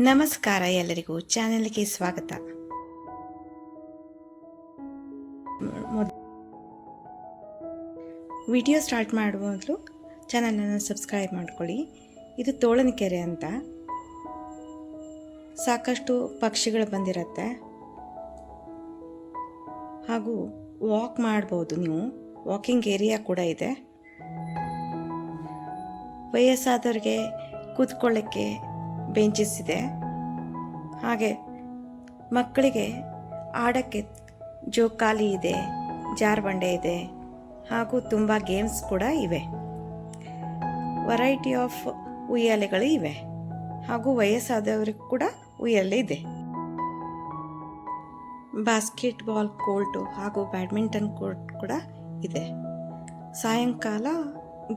ನಮಸ್ಕಾರ ಎಲ್ಲರಿಗೂ. ಚಾನೆಲ್ಗೆ ಸ್ವಾಗತ. ವಿಡಿಯೋ ಸ್ಟಾರ್ಟ್ ಮಾಡುವ ಮೊದಲು ಚಾನಲನ್ನು ಸಬ್ಸ್ಕ್ರೈಬ್ ಮಾಡ್ಕೊಳ್ಳಿ. ಇದು ತೋಳನಕೆರೆ ಅಂತ. ಸಾಕಷ್ಟು ಪಕ್ಷಿಗಳು ಬಂದಿರತ್ತೆ. ಹಾಗೂ ವಾಕ್ ಮಾಡ್ಬೋದು ನೀವು. ವಾಕಿಂಗ್ ಏರಿಯಾ ಕೂಡ ಇದೆ. ವಯಸ್ಸಾದವ್ರಿಗೆ ಕೂತ್ಕೊಳ್ಳೋಕ್ಕೆ ಬೆಂಚಸ್ ಇದೆ ಹಾಗೆ ಮಕ್ಕಳಿಗೆ ಆಡೋಕ್ಕೆ ಜೋಕಾಲಿ ಇದೆ, ಜಾರಬಂಡೆ ಇದೆ, ಹಾಗೂ ತುಂಬ ಗೇಮ್ಸ್ ಕೂಡ ಇವೆ. ವೆರೈಟಿ ಆಫ್ ಉಯ್ಯಾಲೆಗಳು ಇವೆ, ಹಾಗೂ ವಯಸ್ಸಾದವರಿಗೂ ಕೂಡ ಉಯ್ಯಾಲೆ ಇದೆ. ಬಾಸ್ಕೆಟ್ಬಾಲ್ ಕೋರ್ಟು ಹಾಗೂ ಬ್ಯಾಡ್ಮಿಂಟನ್ ಕೋರ್ಟ್ ಕೂಡ ಇದೆ. ಸಾಯಂಕಾಲ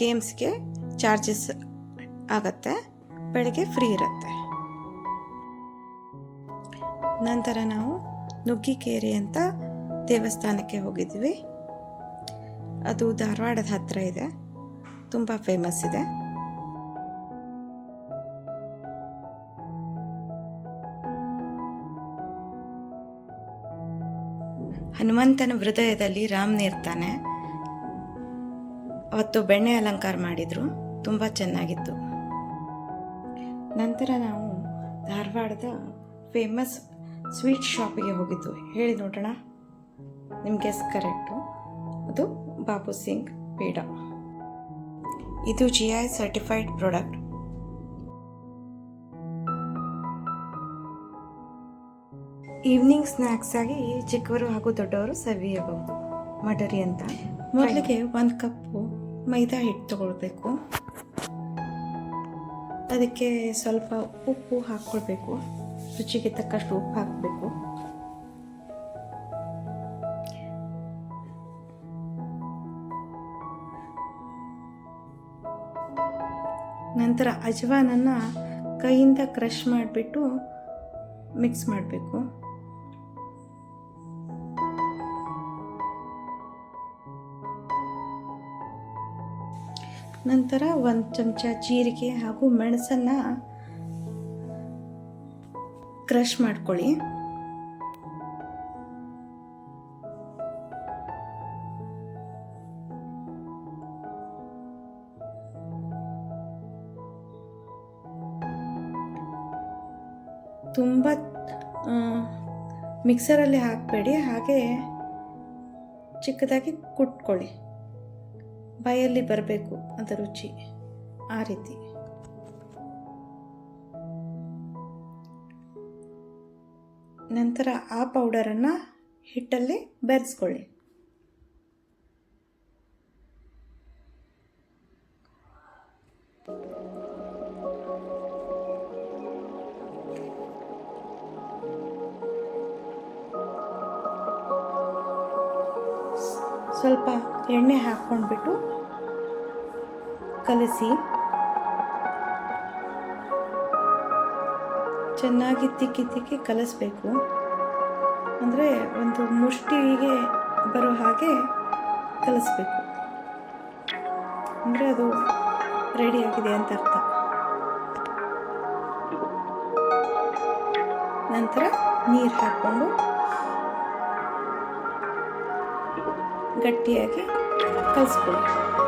ಗೇಮ್ಸ್ಗೆ ಚಾರ್ಜಸ್ ಆಗತ್ತೆ. ಬೆಳಗ್ಗೆ ಫ್ರೀ ಇರುತ್ತೆ. ನಂತರ ನಾವು ನುಗ್ಗಿಕೇರಿ ಅಂತ ದೇವಸ್ಥಾನಕ್ಕೆ ಹೋಗಿದ್ವಿ. ಅದು ಧಾರವಾಡದ ಹತ್ರ ಇದೆ. ತುಂಬ ಫೇಮಸ್ ಇದೆ. ಹನುಮಂತನ ಹೃದಯದಲ್ಲಿ ರಾಮ್ ಇರ್ತಾನೆ. ಅವತ್ತು ಬೆಣ್ಣೆ ಅಲಂಕಾರ ಮಾಡಿದ್ರು. ತುಂಬ ಚೆನ್ನಾಗಿತ್ತು. ನಂತರ ನಾವು ಧಾರವಾಡದ ಫೇಮಸ್ ಸ್ವೀಟ್ ಶಾಪಿಗೆ ಹೋಗಿದ್ದು ಹೇಳಿ ನೋಡೋಣ. ನಿಮಗೆ ಕರೆಕ್ಟು ಅದು ಬಾಬು ಸಿಂಗ್ ಪೇಡ. ಇದು G I certified product evening snacks ಆಗಿ ಚಿಕ್ಕವರು ಹಾಗೂ ದೊಡ್ಡವರು ಸವಿಯಬಹುದು ಮಡರಿ ಅಂತ. ಮೊದಲಿಗೆ ಒಂದು ಕಪ್ಪು ಮೈದಾ ಹಿಟ್ಟು ತಗೊಳ್ಬೇಕು. ಅದಕ್ಕೆ ಸ್ವಲ್ಪ ಉಪ್ಪು ಹಾಕ್ಕೊಳ್ಬೇಕು. ರುಚಿಗೆ ತಕ್ಕಷ್ಟು ಉಪ್ಪು ಹಾಕಬೇಕು. ನಂತರ ಅಜವಾನನ್ನು ಕೈಯಿಂದ ಕ್ರಷ್ ಮಾಡಿಬಿಟ್ಟು ಮಿಕ್ಸ್ ಮಾಡಬೇಕು. ನಂತರ ಒಂದು ಚಮಚ ಜೀರಿಗೆ ಹಾಗೂ ಮೆಣಸನ್ನು ಕ್ರಷ್ ಮಾಡ್ಕೊಳ್ಳಿ. ತುಂಬ ಮಿಕ್ಸರಲ್ಲಿ ಹಾಕಬೇಡಿ ಹಾಗೆ ಚಿಕ್ಕದಾಗಿ ಕುಟ್ಕೊಳ್ಳಿ. ಬಾಯಲ್ಲಿ ಬರಬೇಕು ಅಂತ ರುಚಿ. ಆ ರೀತಿ. ನಂತರ ಆ ಪೌಡರನ್ನು ಹಿಟ್ಟಲ್ಲಿ ಬೆರೆಸ್ಕೊಳ್ಳಿ. ಸ್ವಲ್ಪ ಎಣ್ಣೆ ಹಾಕ್ಕೊಂಡ್ಬಿಟ್ಟು ಕಲಸಿ. ಚೆನ್ನಾಗಿ ತಿಕ್ಕಿ ತಿಕ್ಕಿ ಕಲಿಸ್ಬೇಕು. ಅಂದರೆ ಒಂದು ಮುಷ್ಟಿಗೆ ಬರೋ ಹಾಗೆ ಕಲಿಸ್ಬೇಕು. ಅಂದರೆ ಅದು ರೆಡಿ ಆಗಿದೆ ಅಂತ ಅರ್ಥ. ನಂತರ ನೀರು ಹಾಕ್ಕೊಂಡು ಗಟ್ಟಿಯಾಗಿ Facebook.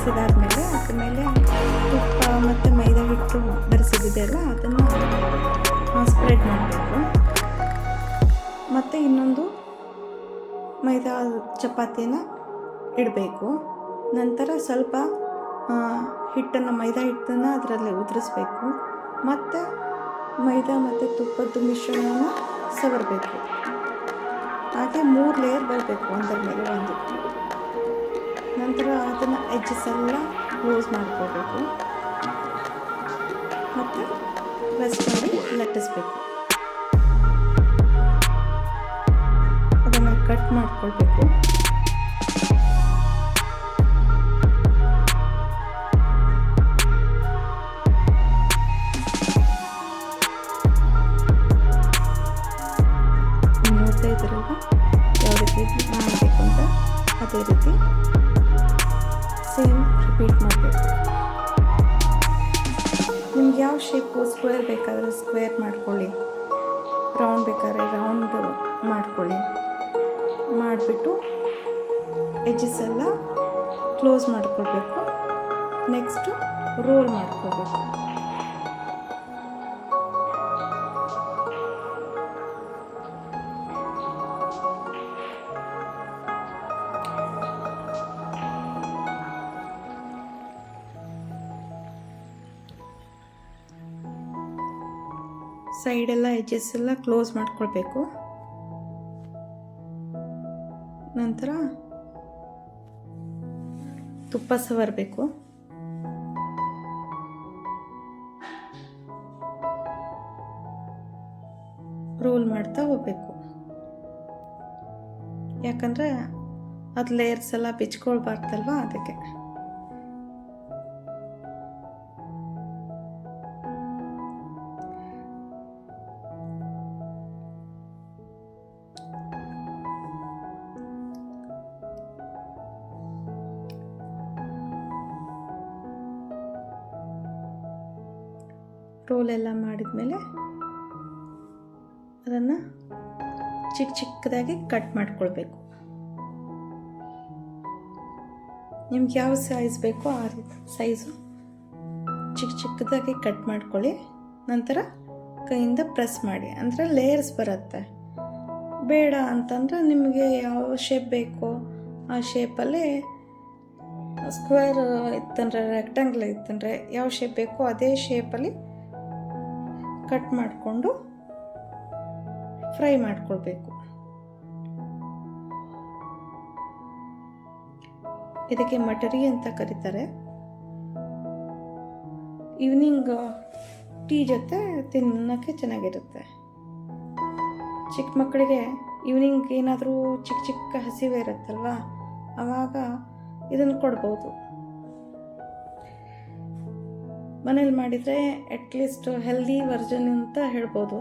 ಬಿಡಿಸಿದಾದ್ಮೇಲೆ ಅದ್ರ ಮೇಲೆ ತುಪ್ಪ ಮತ್ತು ಮೈದಾ ಹಿಟ್ಟು ಬೆರೆಸಿದ್ದೆಲ್ಲ ಅದನ್ನು ಸ್ಪ್ರೆಡ್ ಮಾಡಬೇಕು. ಮತ್ತು ಇನ್ನೊಂದು ಮೈದಾ ಚಪಾತಿನ ಇಡಬೇಕು. ನಂತರ ಸ್ವಲ್ಪ ಹಿಟ್ಟನ್ನು, ಮೈದಾ ಹಿಟ್ಟನ್ನು ಅದರಲ್ಲಿ ಉದುರಿಸ್ಬೇಕು. ಮತ್ತು ಮೈದಾ ಮತ್ತು ತುಪ್ಪದ್ದು ಮಿಶ್ರಣವನ್ನು ಸವರಬೇಕು. ಹಾಗೆ ಮೂರು ಲೇಯರ್ ಬರಬೇಕು ಒಂದರ ಮೇಲೆ ಒಂದು. ನಂತರ ಅದನ್ನು ಎಜ್ಜಸ್ ಎಲ್ಲ ಕ್ಲೋಸ್ ಮಾಡ್ಕೋಬೇಕು. ಮತ್ತು ಪ್ರೆಸ್ ಮಾಡಿ ಲಟ್ಟಿಸ್ಬೇಕು. ಅದನ್ನು ಕಟ್ ಮಾಡ್ಕೊಳ್ಬೇಕು. ಯಾವ ರೀತಿ ಮಾಡಬೇಕು ಅಂತ? ಅದೇ ರೀತಿ. ಸೇಮ್ ರಿಪೀಟ್ ಮಾಡಬೇಕು ನಿಮ್ಗೆ ಯಾವ ಶೇಪು ಸ್ಕ್ವೇರ್ ಬೇಕಾದರೆ ಸ್ಕ್ವೇರ್ ಮಾಡ್ಕೊಳ್ಳಿ. ರೌಂಡ್ ಬೇಕಾದ್ರೆ ರೌಂಡ್ ಮಾಡ್ಕೊಳ್ಳಿ. ಮಾಡಿಬಿಟ್ಟು ಎಜ್ಜಸ್ ಎಲ್ಲ ಕ್ಲೋಸ್ ಮಾಡ್ಕೊಳ್ಬೇಕು. ನೆಕ್ಸ್ಟು ರೋಲ್ ಮಾಡ್ಕೊಳ್ಬೇಕು. ಸೈಡೆಲ್ಲ ಎಜ್ಜಸ್ ಎಲ್ಲ ಕ್ಲೋಸ್ ಮಾಡ್ಕೊಳ್ಬೇಕು. ನಂತರ ತುಪ್ಪ ಸವರಬೇಕು ರೋಲ್ ಮಾಡ್ತಾ ಹೋಗ್ಬೇಕು. ಯಾಕಂದರೆ ಅದು ಲೇಯರ್ಸ್ ಎಲ್ಲ ಬಿಚ್ಕೊಳ್ಬಾರ್ದಲ್ವ ಅದಕ್ಕೆ. ರೋಲ್ ಎಲ್ಲ ಮಾಡಿದ್ಮೇಲೆ ಅದನ್ನು ಚಿಕ್ಕ ಚಿಕ್ಕದಾಗಿ ಕಟ್ ಮಾಡ್ಕೊಳ್ಬೇಕು. ನಿಮ್ಗೆ ಯಾವ ಸೈಜ್ ಬೇಕೋ ಆ ಸೈಜು ಚಿಕ್ಕ ಚಿಕ್ಕದಾಗಿ ಕಟ್ ಮಾಡ್ಕೊಳ್ಳಿ. ನಂತರ ಕೈಯಿಂದ ಪ್ರೆಸ್ ಮಾಡಿ. ಅಂದರೆ ಲೇಯರ್ಸ್ ಬರುತ್ತೆ. ಬೇಡ ಅಂತಂದರೆ ನಿಮಗೆ ಯಾವ ಶೇಪ್ ಬೇಕೋ ಆ ಶೇಪಲ್ಲಿ ಸ್ಕ್ವೇರ್ ಇತ್ತಂದ್ರೆ ರೆಕ್ಟಾಂಗಲ್ ಇತ್ತಂದರೆ ಯಾವ ಶೇಪ್ ಬೇಕೋ ಅದೇ ಶೇಪಲ್ಲಿ ಕಟ್ ಮಾಡಿಕೊಂಡು ಫ್ರೈ ಮಾಡ್ಕೊಳ್ಬೇಕು. ಇದಕ್ಕೆ ಮಟರಿ ಅಂತ ಕರೀತಾರೆ. ಈವ್ನಿಂಗ್ ಟೀ ಜೊತೆ ತಿನ್ನೋಕ್ಕೆ ಚೆನ್ನಾಗಿರುತ್ತೆ. ಚಿಕ್ಕ ಮಕ್ಕಳಿಗೆ ಈವ್ನಿಂಗ್ ಏನಾದರೂ ಚಿಕ್ಕ ಚಿಕ್ಕ ಹಸಿವೆ ಇರುತ್ತಲ್ವ ಆವಾಗ ಇದನ್ನು ಕೊಡ್ಬೋದು. ಮನೇಲಿ ಮಾಡಿದರೆ ಅಟ್ಲೀಸ್ಟ್ ಹೆಲ್ದಿ ವರ್ಜನ್ ಅಂತ ಹೇಳ್ಬೋದು.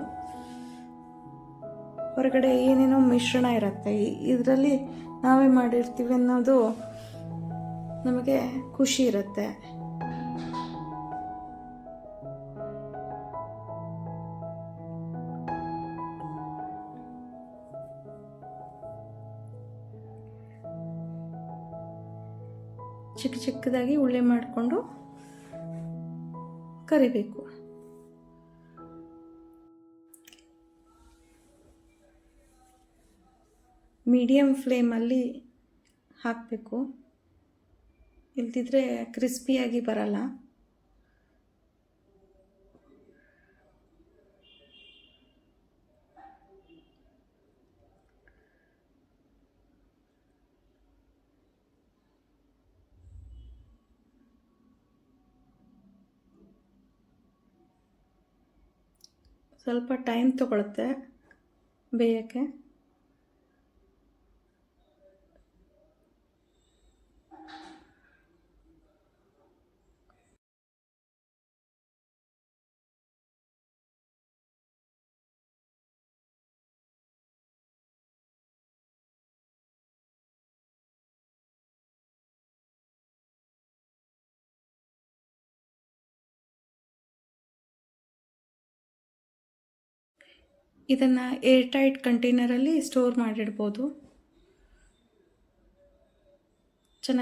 ಹೊರಗಡೆ ಏನೇನೋ ಮಿಶ್ರಣ ಇರುತ್ತೆ. ಇದರಲ್ಲಿ ನಾವೇ ಮಾಡಿರ್ತೀವಿ ಅನ್ನೋದು ನಮಗೆ ಖುಷಿ ಇರುತ್ತೆ. ಚಿಕ್ಕ ಚಿಕ್ಕದಾಗಿ ಉಳ್ಳಿ ಮಾಡಿಕೊಂಡು ಕರಿಬೇಕು. ಮೀಡಿಯಮ್ ಫ್ಲೇಮಲ್ಲಿ ಹಾಕಬೇಕು. ಇಲ್ದಿದ್ರೆ ಕ್ರಿಸ್ಪಿಯಾಗಿ ಬರಲ್ಲ. ಸ್ವಲ್ಪ ಟೈಮ್ ತಗೊಳುತ್ತೆ ಬೇಯೋಕ್ಕೆ. ಇದನ್ನು ಏರ್ ಟೈಟ್ ಕಂಟೈನರಲ್ಲಿ ಸ್ಟೋರ್ ಮಾಡಿಡ್ಬೋದು.